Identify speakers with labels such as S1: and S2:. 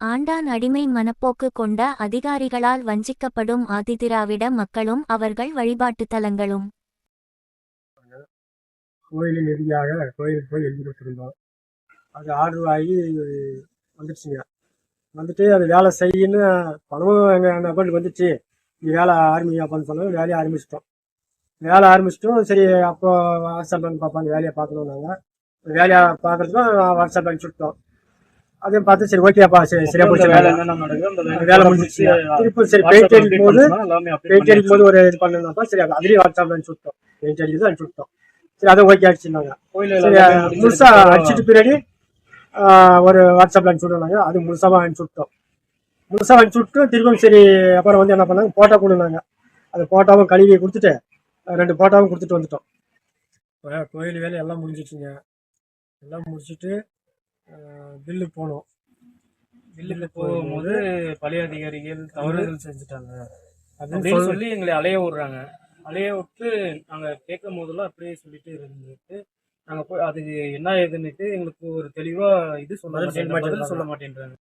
S1: ஆண்டான் அடிமை மனப்போக்கு கொண்ட அதிகாரிகளால் வஞ்சிக்கப்படும் ஆதிதிராவிட மக்களும் அவர்கள் வழிபாட்டு தலங்களும்.
S2: கோயிலின் இறுதியாக கோயிலுக்கு போய் எழுதி கொடுத்துருந்தோம் அது ஆர்டர் ஆகி வந்துடுச்சுங்க வந்துட்டு அது வேலை செய்யன்னு பணமும் எங்கள் அக்கௌண்ட்டுக்கு வந்துச்சு. நீ வேலை ஆரம்பிப்பான்னு சொன்னாங்க வேலையை ஆரம்பிச்சிட்டோம். வேலை ஆரம்பிச்சிட்டோம். சரி அப்போ வாட்ஸ்அப் பண்ணி பார்ப்பாங்க வேலையை பார்க்கணும் நாங்கள் வேலையை பார்க்குறதுக்கும் வாட்ஸ்அப் அனுப்பிச்சு சுட்டோம் அதையும் பார்த்து சரி ஓகேப்பா சரி சரியா போச்சு
S3: வேலை
S2: முடிஞ்சிச்சு. திருப்பி சரி பெயிண்ட் அடிக்கும் போது பெயிண்ட் அடிக்கும் போது ஒரு இது பண்ணணும்ப்பா சரி அது அதுலேயும் வாட்ஸ்அப் அனுப்பிச்சு விட்டோம். பெயிண்ட் அடிக்கிறது அனுப்பிச்சு விட்டோம். சரி அதை ஓகே அடிச்சிருந்தாங்க சரி முழுசா அடிச்சிட்டு பின்னாடி ஒரு வாட்ஸ்அப்ல அனுப்பிச்சு விடுவாங்க அது முழுசாவா அனுப்பிச்சு விட்டோம். முழுசா அனுப்பிச்சு விட்டு திரும்பியும் சரி அப்புறம் வந்து என்ன பண்ணாங்க போட்டோ கொடுனாங்க. அது போட்டோவும் கழுவி கொடுத்துட்டு ரெண்டு போட்டோவும் கொடுத்துட்டு வந்துட்டோம். கோயில் வேலை எல்லாம் முடிஞ்சிச்சுங்க. எல்லாம் முடிச்சிட்டு பில்லு போனோம்
S3: பில்லுக்கு போகும்போது பழைய அதிகாரிகள் தவறுதல் செஞ்சுட்டாங்க.
S2: அப்படின்னு சொல்லி
S3: எங்களை அலைய விடுறாங்க. அலைய விட்டு நாங்க கேட்கும் போதெல்லாம் அப்படியே சொல்லிட்டு இருந்துட்டு நாங்க போய் அது என்ன ஏதுன்னுட்டு எங்களுக்கு ஒரு தெளிவா இது சொல்ல மாட்டேன். சொல்ல மாட்டேன்றாங்க.